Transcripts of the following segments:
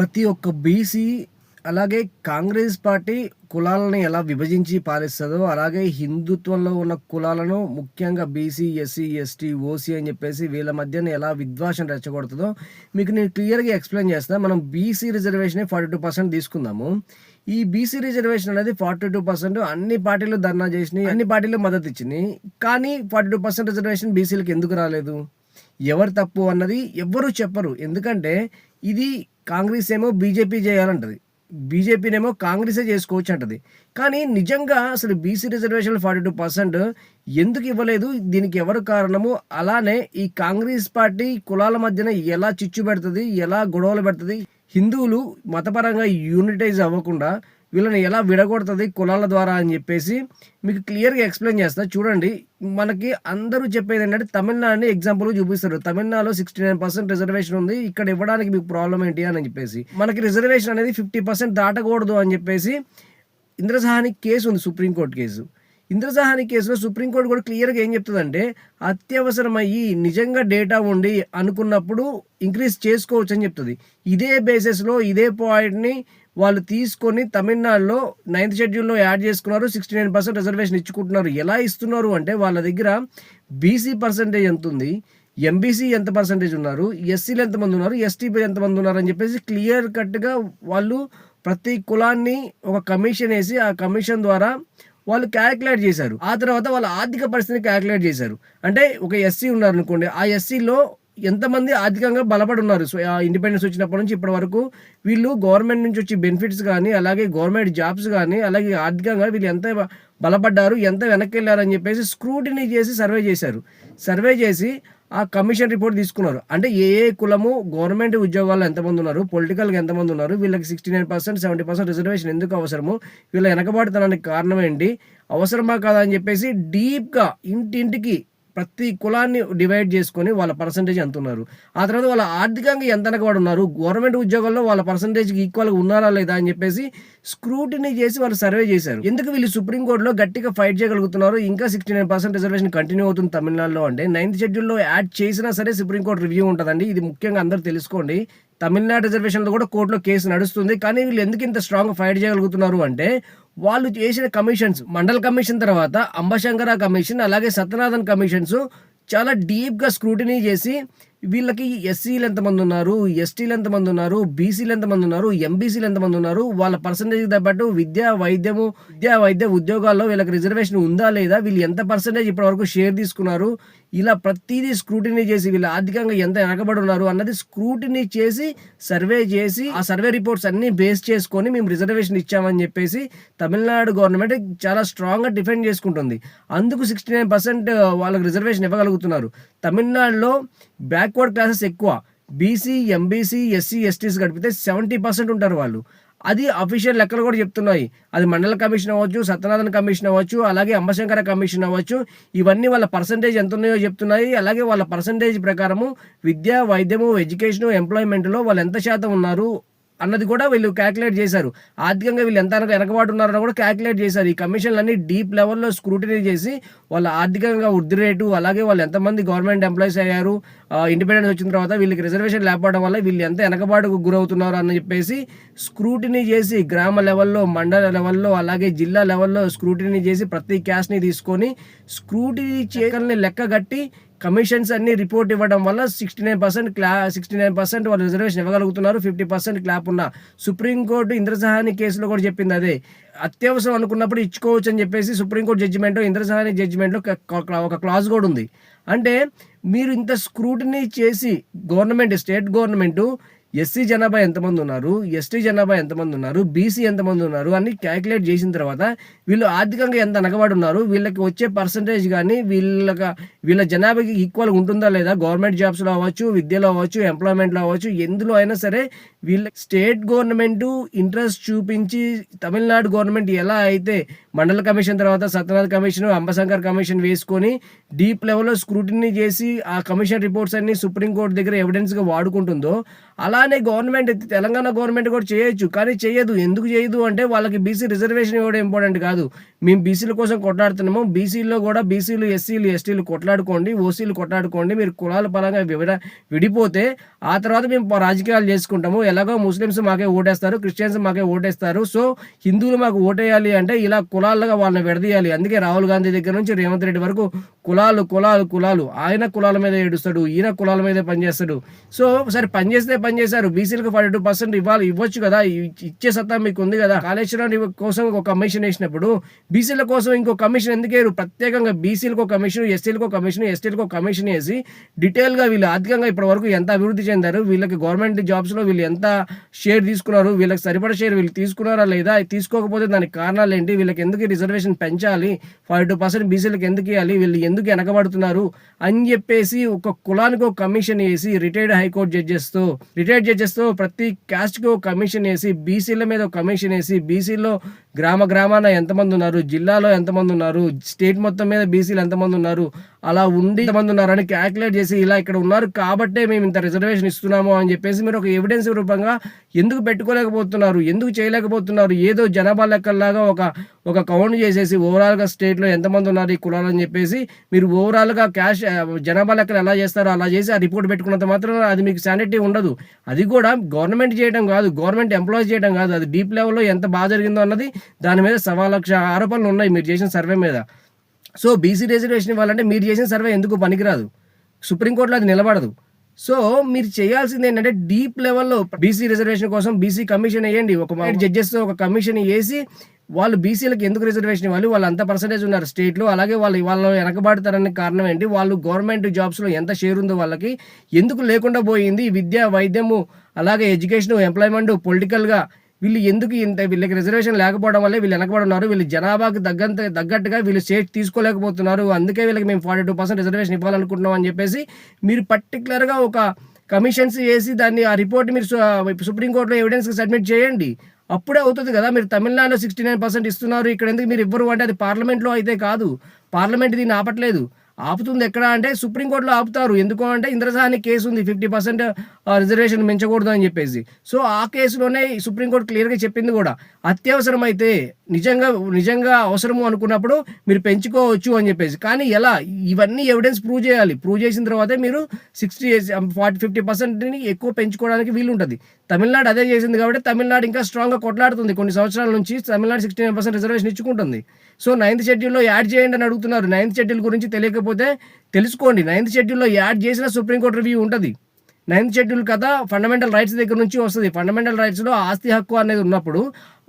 ప్రతి ఒక్క బీసీ అలాగే కాంగ్రెస్ పార్టీ కులాలను ఎలా విభజించి పాలిస్తుందో అలాగే హిందుత్వంలో ఉన్న కులాలను ముఖ్యంగా బీసీ ఎస్సీ ఎస్టీ ఓసీ అని చెప్పేసి వీళ్ళ మధ్యన ఎలా విద్వాసం రెచ్చగొడుతుందో మీకు నేను క్లియర్గా ఎక్స్ప్లెయిన్ చేస్తాను మనం BC reservation forty two percent తీసుకుందాము. ఈ బీసీ రిజర్వేషన్ అనేది ఫార్టీ టూ పర్సెంట్ అన్ని పార్టీలు ధర్నా చేసినాయి అన్ని పార్టీలు మద్దతు ఇచ్చినాయి. కానీ ఫార్టీ టూ పర్సెంట్ రిజర్వేషన్ బీసీలకు ఎందుకు రాలేదు? ఎవరు తప్పు అన్నది ఎవ్వరూ చెప్పరు. ఎందుకంటే ఇది కాంగ్రెస్ ఏమో బీజేపీ చేయాలంటది. బీజేపీనేమో కాంగ్రెసే చేసుకోవచ్చు అంటది కానీ నిజంగా అసలు BC reservation forty two percent ఎందుకు ఇవ్వలేదు? దీనికి ఎవరు కారణము? అలానే ఈ కాంగ్రెస్ పార్టీ కులాల మధ్యన ఎలా చిచ్చు పెడుతుంది? ఎలా గొడవలు పెడుతుంది? హిందువులు మతపరంగా యూనిటైజ్ అవ్వకుండా వీళ్ళని ఎలా విడగొడుతుంది కులాల ద్వారా అని చెప్పేసి మీకు క్లియర్గా ఎక్స్ప్లెయిన్ చేస్తా. చూడండి మనకి అందరూ చెప్పేది ఏంటంటే తమిళనాడుని ఎగ్జాంపుల్ చూపిస్తారు. తమిళనాడులో సిక్స్టీ నైన్ పర్సెంట్ రిజర్వేషన్ ఉంది. ఇక్కడ ఇవ్వడానికి మీకు ప్రాబ్లం ఏంటి అని చెప్పేసి. మనకి రిజర్వేషన్ అనేది ఫిఫ్టీ పర్సెంట్ దాటకూడదు అని చెప్పేసి ఇంద్రసహాని కేసు ఉంది సుప్రీంకోర్టు కేసు. ఇంద్రజహాని కేసులో సుప్రీంకోర్టు కూడా క్లియర్గా ఏం చెప్తుందంటే అత్యవసరమయ్యి నిజంగా డేటా ఉండి అనుకున్నప్పుడు ఇంక్రీజ్ చేసుకోవచ్చు అని చెప్తుంది. ఇదే బేసిస్లో ఇదే పాయింట్ని వాళ్ళు తీసుకొని తమిళనాడులో నైన్త్ షెడ్యూల్లో యాడ్ చేసుకున్నారు సిక్స్టీ నైన్ పర్సెంట్ రిజర్వేషన్ ఇచ్చుకుంటున్నారు. ఎలా ఇస్తున్నారు అంటే వాళ్ళ దగ్గర బీసీ పర్సంటేజ్ ఎంత ఉంది ఎంబీసీ ఎంత పర్సంటేజ్ ఉన్నారు ఎస్సీలు ఎంతమంది ఉన్నారు ఎస్టీపీ ఎంతమంది ఉన్నారు అని చెప్పేసి క్లియర్ కట్గా వాళ్ళు ప్రతి కులాన్ని ఒక కమిషన్ వేసి ఆ కమిషన్ ద్వారా వాళ్ళు క్యాలిక్యులేట్ చేశారు. ఆ తర్వాత వాళ్ళ ఆర్థిక పరిస్థితిని క్యాలిక్యులేట్ చేశారు. అంటే ఒక ఎస్సీ ఉన్నారు అనుకోండి ఆ ఎస్సీలో ఎంతమంది ఆర్థికంగా బలపడి ఉన్నారు? సో ఇండిపెండెన్స్ వచ్చినప్పటి నుంచి ఇప్పటి వరకు వీళ్ళు గవర్నమెంట్ నుంచి వచ్చి బెనిఫిట్స్ కానీ అలాగే గవర్నమెంట్ జాబ్స్ కానీ అలాగే ఆర్థికంగా వీళ్ళు ఎంత బలపడ్డారు ఎంత వెనక్కి వెళ్ళారు అని చెప్పేసి స్క్రూటినీ చేసి సర్వే చేశారు. సర్వే చేసి ఆ కమిషన్ రిపోర్ట్ తీసుకున్నారు. అంటే ఏ ఏ కులము గవర్నమెంట్ ఉద్యోగాల్లో ఎంతమంది ఉన్నారు పొలిటికల్గా ఎంతమంది ఉన్నారు వీళ్ళకి sixty nine percent seventy percent reservation ఎందుకు అవసరము వీళ్ళ వెనకబాటుతనానికి కారణం ఏంటి అవసరమా కాదా అని చెప్పేసి డీప్గా ఇంటింటికి ప్రతి కులాన్ని డివైడ్ చేసుకొని వాళ్ళ పర్సంటేజ్ ఎంత ఉన్నారు ఆ తర్వాత వాళ్ళ ఆర్థికంగా ఎంత వెనకబడి ఉన్నారు గవర్నమెంట్ ఉద్యోగాల్లో వాళ్ళ పర్సంటేజ్కి ఈక్వల్గా ఉన్నారా లేదా అని చెప్పేసి స్క్రూటినీ చేసి వాళ్ళు సర్వే చేశారు. ఎందుకు వీళ్ళు సుప్రీంకోర్టులో గట్టిగా ఫైట్ చేయగలుగుతున్నారు? ఇంకా sixty nine percent reservation continue అవుతుంది తమిళనాడులో అంటే. నైన్త్ షెడ్యూల్లో యాడ్ చేసినా సరే సుప్రీంకోర్టు రివ్యూ ఉంటుందండి. ఇది ముఖ్యంగా అందరూ తెలుసుకోండి. తమిళనాడు రిజర్వేషన్లో కూడా కోర్టులో కేసు నడుస్తుంది. కానీ వీళ్ళు ఎందుకు ఇంత స్ట్రాంగ్ ఫైట్ చేయగలుగుతున్నారు అంటే వాళ్ళు చేసిన కమిషన్స్ మండల్ కమిషన్ తర్వాత అంబశంకర కమిషన్ అలాగే సత్యనాథన్ కమిషన్స్ చాలా డీప్గా స్క్రూటినీ చేసి వీళ్ళకి ఎస్సీలు ఎంతమంది ఉన్నారు ఎస్టీలు ఎంతమంది ఉన్నారు బీసీలు ఎంతమంది ఉన్నారు ఎంబీసీలు ఎంతమంది ఉన్నారు వాళ్ళ పర్సంటేజ్ తగ్గట్టు విద్యా వైద్యము విద్యా వైద్య ఉద్యోగాల్లో వీళ్ళకి రిజర్వేషన్ ఉందా లేదా వీళ్ళు ఎంత పర్సంటేజ్ ఇప్పటివరకు షేర్ తీసుకున్నారు ఇలా ప్రతిదీ స్క్రూటినీ చేసి వీళ్ళు ఆర్థికంగా ఎంత వెనకబడి ఉన్నారు అన్నది స్క్రూటినీ చేసి సర్వే చేసి ఆ సర్వే రిపోర్ట్స్ అన్ని బేస్ చేసుకొని మేము రిజర్వేషన్ ఇచ్చామని చెప్పేసి తమిళనాడు గవర్నమెంట్ చాలా స్ట్రాంగ్గా డిఫెండ్ చేసుకుంటుంది. అందుకు సిక్స్టీ నైన్ పర్సెంట్ వాళ్ళకి రిజర్వేషన్ ఇవ్వగలుగుతున్నారు. తమిళనాడులో బ్యాక్ బ్యాక్వర్డ్ క్లాసెస్ ఎక్కువ. బీసీ ఎంబీసీ ఎస్సీ ఎస్టీస్ గడిపితే సెవెంటీ పర్సెంట్ ఉంటారు వాళ్ళు. అది అఫీషియల్ లెక్కలు కూడా చెప్తున్నాయి. అది మండల కమిషన్ అవ్వచ్చు సత్యనాథన్ కమిషన్ అవ్వచ్చు అలాగే అంబశంకర కమిషన్ అవ్వచ్చు. ఇవన్నీ వాళ్ళ పర్సంటేజ్ ఎంత ఉన్నాయో చెప్తున్నాయి. అలాగే వాళ్ళ పర్సంటేజ్ ప్రకారము విద్య వైద్యము ఎడ్యుకేషను ఎంప్లాయ్మెంట్లో వాళ్ళు ఎంత శాతం ఉన్నారు అన్నది కూడా వీళ్ళు క్యాలిక్యులేట్ చేశారు. ఆర్థికంగా వీళ్ళు ఎంత వెనకబాటు ఉన్నారని కూడా క్యాలిక్యులేట్ చేశారు. ఈ కమిషన్లన్నీ డీప్ లెవెల్లో స్క్రూటినీ చేసి వాళ్ళ ఆర్థికంగా వృద్ధి రేటు అలాగే వాళ్ళు ఎంతమంది గవర్నమెంట్ ఎంప్లాయీస్ అయ్యారు ఇండిపెండెన్స్ వచ్చిన తర్వాత వీళ్ళకి రిజర్వేషన్ లేకపోవడం వల్ల వీళ్ళు ఎంత వెనకబాటుకు గురవుతున్నారు అని చెప్పేసి స్క్రూటినీ చేసి గ్రామ లెవెల్లో మండల లెవెల్లో అలాగే జిల్లా లెవెల్లో స్క్రూటినీ చేసి ప్రతి క్యాస్ని తీసుకొని స్క్రూటినీ చేయగలని లెక్క కట్టి కమిషన్స్ అన్ని రిపోర్ట్ ఇవ్వడం వల్ల సిక్స్టీ నైన్ పర్సెంట్ క్లా సిక్స్టీ నైన్ పర్సెంట్ వాళ్ళు రిజర్వేషన్ ఇవ్వగలుగుతున్నారు. ఫిఫ్టీ పర్సెంట్ క్లాప్ ఉన్న సుప్రీంకోర్టు ఇంద్రసహాని కేసులో కూడా చెప్పింది అదే. అత్యవసరం అనుకున్నప్పుడు ఇచ్చుకోవచ్చు అని చెప్పేసి సుప్రీంకోర్టు జడ్జిమెంట్ ఇంద్రసహాని జడ్జిమెంట్లో ఒక క్లాజ్ కూడా ఉంది. అంటే మీరు ఇంత స్క్రూటినీ చేసి గవర్నమెంట్ స్టేట్ గవర్నమెంటు ఎస్సీ జనాభా ఎంతమంది ఉన్నారు ఎస్టీ జనాభా ఎంతమంది ఉన్నారు బీసీ ఎంతమంది ఉన్నారు అని క్యాలిక్యులేట్ చేసిన తర్వాత వీళ్ళు ఆర్థికంగా ఎంత అనగబడి ఉన్నారు వీళ్ళకి వచ్చే పర్సంటేజ్ కానీ వీళ్ళకి వీళ్ళ జనాభాకి ఈక్వల్గా ఉంటుందా లేదా? గవర్నమెంట్ జాబ్స్లో అవ్వచ్చు విద్యలో అవ్వచ్చు ఎంప్లాయ్మెంట్లో అవ్వచ్చు ఎందులో అయినా సరే వీళ్ళ స్టేట్ గవర్నమెంట్ ఇంట్రెస్ట్ చూపించి తమిళనాడు గవర్నమెంట్ ఎలా అయితే మండల కమిషన్ తర్వాత సత్యనాథ్ కమిషన్ అంబశంకర్ కమిషన్ వేసుకొని డీప్ లెవెల్లో స్క్రూటినీ చేసి ఆ కమిషన్ రిపోర్ట్స్ అన్ని సుప్రీంకోర్టు దగ్గర ఎవిడెన్స్గా వాడుకుంటుందో అలా అలానే గవర్నమెంట్ తెలంగాణ గవర్నమెంట్ కూడా చేయొచ్చు కానీ చేయదు. ఎందుకు చేయదు అంటే వాళ్ళకి బీసీ రిజర్వేషన్ ఇవ్వడం ఇంపార్టెంట్ కాదు. మేము బీసీల కోసం కొట్లాడుతున్నాము. బీసీలో కూడా బీసీలు ఎస్సీలు ఎస్టీలు కొట్లాడుకోండి ఓసీలు కొట్లాడుకోండి. మీరు కులాల పరంగా విడ విడిపోతే ఆ తర్వాత మేము రాజకీయాలు చేసుకుంటాము. ఎలాగో ముస్లిమ్స్ మాకే ఓటేస్తారు క్రిస్టియన్స్ మాకే ఓటేస్తారు. సో హిందువులు మాకు ఓటేయాలి అంటే ఇలా కులాలుగా వాళ్ళని విడదీయాలి. అందుకే రాహుల్ గాంధీ దగ్గర నుంచి రేవంత్ రెడ్డి వరకు కులాలు కులాలు కులాలు. ఆయన కులాల మీద ఏడుస్తాడు ఈయన కులాల మీద పనిచేస్తాడు. సో సరే పనిచేస్తే చేశారు. బీసీలకు ఫార్టీ టూ పర్సెంట్ ఇవ్వాలి ఇవ్వచ్చు కదా. ఇచ్చే సత్తా మీకు ఉంది కదా. కాళేశ్వరం కోసం ఒక కమిషన్ వేసినప్పుడు బీసీల కోసం ఇంకో కమిషన్ ఎందుకు వేయరు? ప్రత్యేకంగా బీసీలకు కమిషన్ ఎస్సీలకు కమిషన్ ఎస్టీలకు కమిషన్ వేసి డీటెయిల్గా వీళ్ళు ఆర్థికంగా ఇప్పటి వరకు ఎంత అభివృద్ధి చెందారు వీళ్ళకి గవర్నమెంట్ జాబ్స్లో వీళ్ళు ఎంత షేర్ తీసుకున్నారు వీళ్ళకి సరిపడ షేర్ వీళ్ళు తీసుకున్నారా లేదా తీసుకోకపోతే దానికి కారణాలు ఏంటి వీళ్ళకి ఎందుకు రిజర్వేషన్ పెంచాలి ఫార్టీ టూ పర్సెంట్ బీసీలకు ఎందుకు ఇవ్వాలి వీళ్ళు ఎందుకు వెనకబడుతున్నారు అని చెప్పేసి ఒక కులానికి ఒక కమిషన్ వేసి రిటైర్డ్ హైకోర్టు జడ్జెస్తో రిటైర్డ్ జడ్జెస్తో ప్రతి క్యాస్ట్కి ఒక కమిషన్ వేసి బీసీల మీద ఒక కమిషన్ వేసి బీసీలో గ్రామ గ్రామాన ఎంతమంది ఉన్నారు జిల్లాలో ఎంతమంది ఉన్నారు స్టేట్ మొత్తం మీద బీసీలు ఎంతమంది ఉన్నారు అలా ఉండి ఎంతమంది ఉన్నారు అని క్యాలిక్యులేట్ చేసి ఇలా ఇక్కడ ఉన్నారు కాబట్టే మేము ఇంత రిజర్వేషన్ ఇస్తున్నాము అని చెప్పేసి మీరు ఒక ఎవిడెన్స్ రూపంగా ఎందుకు పెట్టుకోలేకపోతున్నారు ఎందుకు చేయలేకపోతున్నారు ఏదో జనాభా లెక్కల్లాగా ఒక ఒక కౌంట్ చేసేసి ఓవరాల్గా స్టేట్లో ఎంతమంది ఉన్నారు ఈ కులాలు అని చెప్పేసి మీరు ఓవరాల్గా క్యాష్ జనాభా లెక్కలు ఎలా చేస్తారో అలా చేసి ఆ రిపోర్ట్ పెట్టుకున్నంత మాత్రం అది మీకు శానిటీ ఉండదు. అది కూడా గవర్నమెంట్ చేయడం కాదు గవర్నమెంట్ ఎంప్లాయీస్ చేయడం కాదు. అది డీప్ లెవెల్లో ఎంత బాగా జరిగిందో అన్నది దాని మీద సవా లక్ష ఆరోపణలు ఉన్నాయి మీరు చేసిన సర్వే మీద. సో బీసీ రిజర్వేషన్ ఇవ్వాలంటే మీరు చేసిన సర్వే ఎందుకు పనికిరాదు? సుప్రీంకోర్టులో అది నిలబడదు. సో మీరు చేయాల్సింది ఏంటంటే డీప్ లెవెల్లో బీసీ రిజర్వేషన్ కోసం బీసీ కమిషన్ వేయండి. ఒక జడ్జెస్ ఒక కమిషన్ వేసి వాళ్ళు బీసీలకు ఎందుకు రిజర్వేషన్ ఇవ్వాలి? వాళ్ళు అంత పర్సంటేజ్ ఉన్నారు స్టేట్లో అలాగే వాళ్ళు వాళ్ళు వెనకబడతారని కారణం ఏంటి? వాళ్ళు గవర్నమెంట్ జాబ్స్లో ఎంత షేర్ ఉందో వాళ్ళకి ఎందుకు లేకుండా పోయింది? విద్య వైద్యము అలాగే ఎడ్యుకేషన్ ఎంప్లాయ్మెంట్ పొలిటికల్గా వీళ్ళు ఎందుకు ఇంత వీళ్ళకి రిజర్వేషన్ లేకపోవడం వల్ల వీళ్ళు వెనకబడి ఉన్నారు వీళ్ళు జనాభాకి తగ్గంత తగ్గట్టుగా వీళ్ళు స్టేట్ తీసుకోలేకపోతున్నారు. అందుకే వీళ్ళకి మేము ఫార్టీ టూ పర్సెంట్ రిజర్వేషన్ ఇవ్వాలనుకుంటున్నాం అని చెప్పేసి మీరు పర్టికులర్గా ఒక కమిషన్స్ వేసి దాన్ని ఆ రిపోర్ట్ మీరు సుప్రీంకోర్టులో ఎవిడెన్స్కి సబ్మిట్ చేయండి. అప్పుడే అవుతుంది కదా. మీరు తమిళనాడులో సిక్స్టీ నైన్ పర్సెంట్ ఇస్తున్నారు. ఇక్కడ ఎందుకు మీరు ఇవ్వరు అంటే అది పార్లమెంట్లో అయితే కాదు. పార్లమెంట్ దీన్ని ఆపట్లేదు. ఆపుతుంది ఎక్కడ అంటే సుప్రీంకోర్టులో ఆపుతారు. ఎందుకు అంటే ఇంద్రసాని కేసు ఉంది. ఫిఫ్టీ పర్సెంట్ రిజర్వేషన్ పెంచకూడదు అని చెప్పేసి. సో ఆ కేసులోనే సుప్రీంకోర్టు క్లియర్గా చెప్పింది కూడా. అత్యవసరమైతే నిజంగా నిజంగా అవసరము అనుకున్నప్పుడు మీరు పెంచుకోవచ్చు అని చెప్పేసి. కానీ ఎలా? ఇవన్నీ ఎవిడెన్స్ ప్రూవ్ చేయాలి. ప్రూవ్ చేసిన తర్వాతే మీరు సిక్స్టీ ఫార్టీ ఫిఫ్టీ పర్సెంట్ని ఎక్కువ పెంచుకోవడానికి వీలు ఉంటుంది తమిళనాడు అదే చేసింది కాబట్టి తమిళనాడు ఇంకా స్ట్రాంగ్గా కొట్లాడుతుంది. కొన్ని సంవత్సరాల నుంచి Tamil Nadu sixty nine percent reservation ఇచ్చుకుంటుంది. సో నైన్త్ షెడ్యూల్లో యాడ్ చేయండి అని అడుగుతున్నారు. నైన్త్ షెడ్యూల్ గురించి తెలియకపోతే తెలుసుకోండి. నైన్త్ షెడ్యూల్లో యాడ్ చేసిన సుప్రీంకోర్టు రివ్యూ ఉంటుంది. నైన్త్ షెడ్యూల్ కథ ఫండమెంటల్ రైట్స్ దగ్గర నుంచి వస్తుంది. ఫండమెంటల్ రైట్స్లో ఆస్తి హక్కు అనేది ఉన్నప్పుడు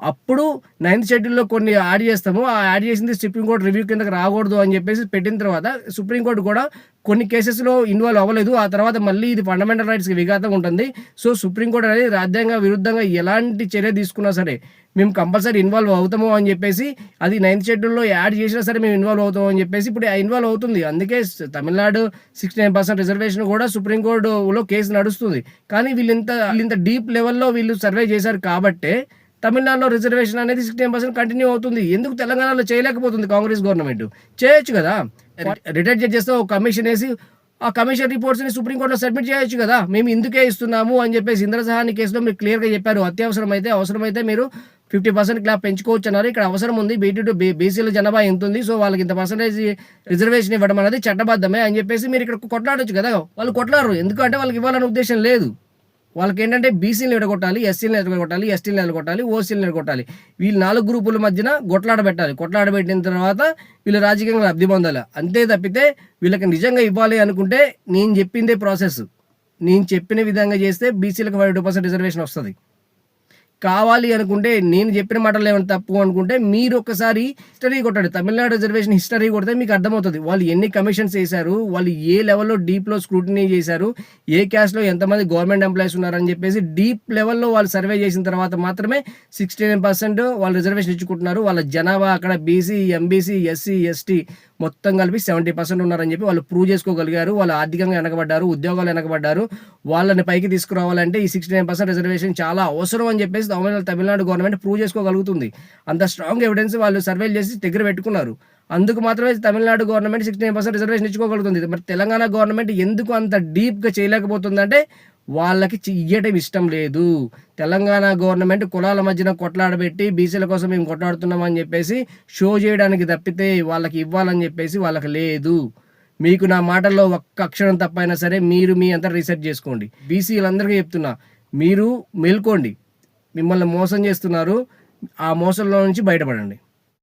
అప్పుడు నైన్త్ షెడ్యూల్లో కొన్ని యాడ్ చేస్తాము. ఆ యాడ్ చేసింది సుప్రీంకోర్టు రివ్యూ కిందకి రాకూడదు అని చెప్పేసి పెట్టిన తర్వాత సుప్రీంకోర్టు కూడా కొన్ని కేసెస్లో ఇన్వాల్వ్ అవ్వలేదు. ఆ తర్వాత మళ్ళీ ఇది ఫండమెంటల్ రైట్స్కి విఘాతం ఉంటుంది. సో సుప్రీంకోర్టు అనేది రాజ్యాంగ విరుద్ధంగా ఎలాంటి చర్య తీసుకున్నా సరే మేము కంపల్సరీ ఇన్వాల్వ్ అవుతాము అని చెప్పేసి అది నైన్త్ షెడ్యూల్లో యాడ్ చేసినా సరే మేము ఇన్వాల్వ్ అవుతాము అని చెప్పేసి ఇప్పుడు ఇన్వాల్వ్ అవుతుంది. అందుకే Tamil Nadu sixty nine percent reservation కూడా సుప్రీంకోర్టులో కేసు నడుస్తుంది. కానీ వీళ్ళు ఇంత వీళ్ళు ఇంత డీప్ లెవెల్లో వీళ్ళు సర్వే చేశారు కాబట్టే తమిళనాడులో రిజర్వేషన్ అనేది సిక్స్టీ నైన్ పర్సెంట్ కంటిన్యూ అవుతుంది. ఎందుకు తెలంగాణలో చేయలేకపోతుంది కాంగ్రెస్ గవర్నమెంట్? చేయొచ్చు కదా. రిటైర్డ్ జడ్జెస్తో ఒక కమిషన్ వేసి ఆ కమిషన్ రిపోర్ట్స్ని సుప్రీంకోర్టులో సబ్మిట్ చేయొచ్చు కదా. మేము ఇందుకే ఇస్తున్నాము అని చెప్పేసి ఇంద్రసహాని కేసులో మీరు క్లియర్గా చెప్పారు. అత్యవసరం అయితే అవసరమైతే మీరు ఫిఫ్టీ పర్సెంట్ క్లాప్ పెంచుకోవచ్చు అన్నారు. ఇక్కడ అవసరం ఉంది. బీటీ టు బీసీల జనాభా ఎంత ఉంది? సో వాళ్ళకి ఇంత పర్సెంటేజ్ రిజర్వేషన్ ఇవ్వడం అనేది చట్టబద్ధమే అని చెప్పేసి మీరు ఇక్కడ కొట్లాడొచ్చు కదా. వాళ్ళు కొట్లాడరు. ఎందుకంటే వాళ్ళకి ఇవ్వాలనే ఉద్దేశం లేదు. వాళ్ళకి ఏంటంటే బీసీలు ఎడగొట్టాలి ఎస్సీలను ఎడగొట్టాలి ఎస్టీలను ఎడగొట్టాలి ఓసీలను ఎడగొట్టాలి వీళ్ళు నాలుగు గ్రూపుల మధ్యన కొట్లాడ పెట్టాలి. కొట్లాడ పెట్టిన తర్వాత వీళ్ళు రాజకీయంగా లబ్ధి పొందాలి. అంతే తప్పితే వీళ్ళకి నిజంగా ఇవ్వాలి అనుకుంటే నేను చెప్పిందే ప్రాసెస్ నేను చెప్పిన విధంగా చేస్తే బీసీలకు ఫైవ్ టూ పర్సెంట్ రిజర్వేషన్ వస్తుంది. కావాలి అనుకుంటే నేను చెప్పిన మాటలు ఏమైనా తప్పు అనుకుంటే మీరు ఒకసారి హిస్టరీ కొట్టండి. తమిళనాడు రిజర్వేషన్ హిస్టరీ కొడితే మీకు అర్థమవుతుంది. వాళ్ళు ఎన్ని కమిషన్స్ వేశారు వాళ్ళు ఏ లెవెల్లో డీప్లో స్క్రూటినీ చేశారు ఏ క్యాస్ట్లో ఎంతమంది గవర్నమెంట్ ఎంప్లాయీస్ ఉన్నారని చెప్పేసి డీప్ లెవెల్లో వాళ్ళు సర్వే చేసిన తర్వాత మాత్రమే సిక్స్టీ నైన్ పర్సెంట్ వాళ్ళు రిజర్వేషన్ ఇచ్చుకుంటున్నారు. వాళ్ళ జనాభా అక్కడ బీసీ ఎంబీసీ ఎస్సీ ఎస్టీ మొత్తం కలిపి సెవెంటీ పర్సెంట్ ఉన్నారని చెప్పి వాళ్ళు ప్రూవ్ చేసుకోగలిగారు. వాళ్ళు ఆర్థికంగా వెనకబడ్డారు ఉద్యోగాలు వెనకబడ్డారు. వాళ్ళని పైకి తీసుకురావాలంటే ఈ సిక్స్టీ నైన్ పర్సెంట్ రిజర్వేషన్ చాలా అవసరం అని చెప్పేసి తమిళనాడు తమిళనాడు గవర్నమెంట్ ప్రూవ్ చేసుకోగలుగుతుంది. అంత స్ట్రాంగ్ ఎవిడెన్స్ వాళ్ళు సర్వేలు చేసి దగ్గర పెట్టుకున్నారు. అందుకు మాత్రమే Tamil Nadu government sixty nine percent reservation ఇచ్చుకోగలుగుతుంది. మరి తెలంగాణ గవర్నమెంట్ ఎందుకు అంత డీప్గా చేయలేకపోతుందంటే వాళ్ళకి చెయ్యటం ఇష్టం లేదు. తెలంగాణ గవర్నమెంట్ కులాల మధ్యన కొట్లాడబెట్టి బీసీల కోసం మేము కొట్లాడుతున్నాం అని చెప్పేసి షో చేయడానికి తప్పితే వాళ్ళకి ఇవ్వాలని చెప్పేసి వాళ్ళకి లేదు. మీకు నా మాటల్లో ఒక్క అక్షరం తప్పైనా సరే మీరు మీ అంతా రీసెర్చ్ చేసుకోండి. బీసీలందరికీ చెప్తున్నా మీరు మేల్కోండి. మిమ్మల్ని మోసం చేస్తున్నారు ఆ మోసంలో నుంచి బయటపడండి.